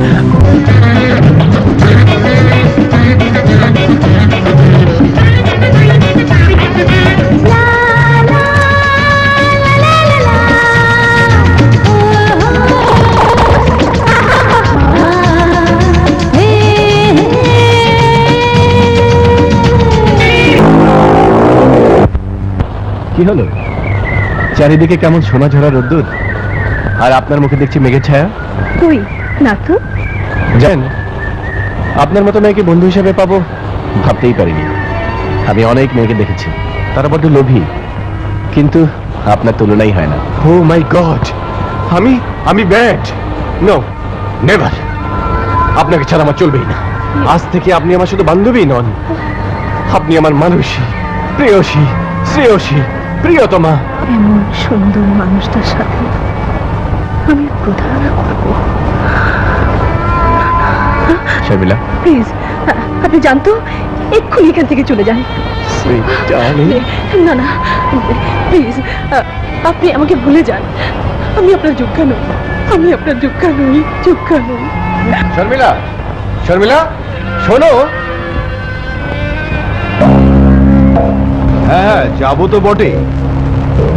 কি হলো? চারিদিকে কেমন সোনা ঝরা রোদ্দুর। আর আপনার মুখে দেখছি মেঘের ছায়া। তুই না তো জানেন আপনার মতো মেয়েকে বন্ধু হিসেবে পাবো ভাবতেই পারিনি। আমি অনেক মেয়েকে দেখেছি। তারা বড্ড লোভী। কিন্তু আপনার তুলনাই হয় না। ও মাই গড আমি আমি ব্যাড নো নেভার আপনাকে ছাড়া আমার চলবেই না। আজ থেকে আপনি আমার শুধু বান্ধবী নন। আপনি আমার মানুষী প্রেয়সী শ্রেয়সী প্রিয়তমা। এমন সুন্দর মানুষটার সাথে আমি প্রতারণা করব? শর্মিলা প্লিজ আপনি জানতো এক্ষুনি এখান থেকে চলে যান। না না প্লিজ আপনি আমাকে ভুলে যান। আমি আপনার যোগ্য নই। আমি আপনার যোগ্য নই যোগ্য নই। শর্মিলা শর্মিলা শোনো। হ্যাঁ যাব তো বটে।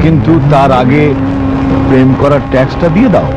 কিন্তু তার আগে প্রেম করার ট্যাক্সটা দিয়ে দাও।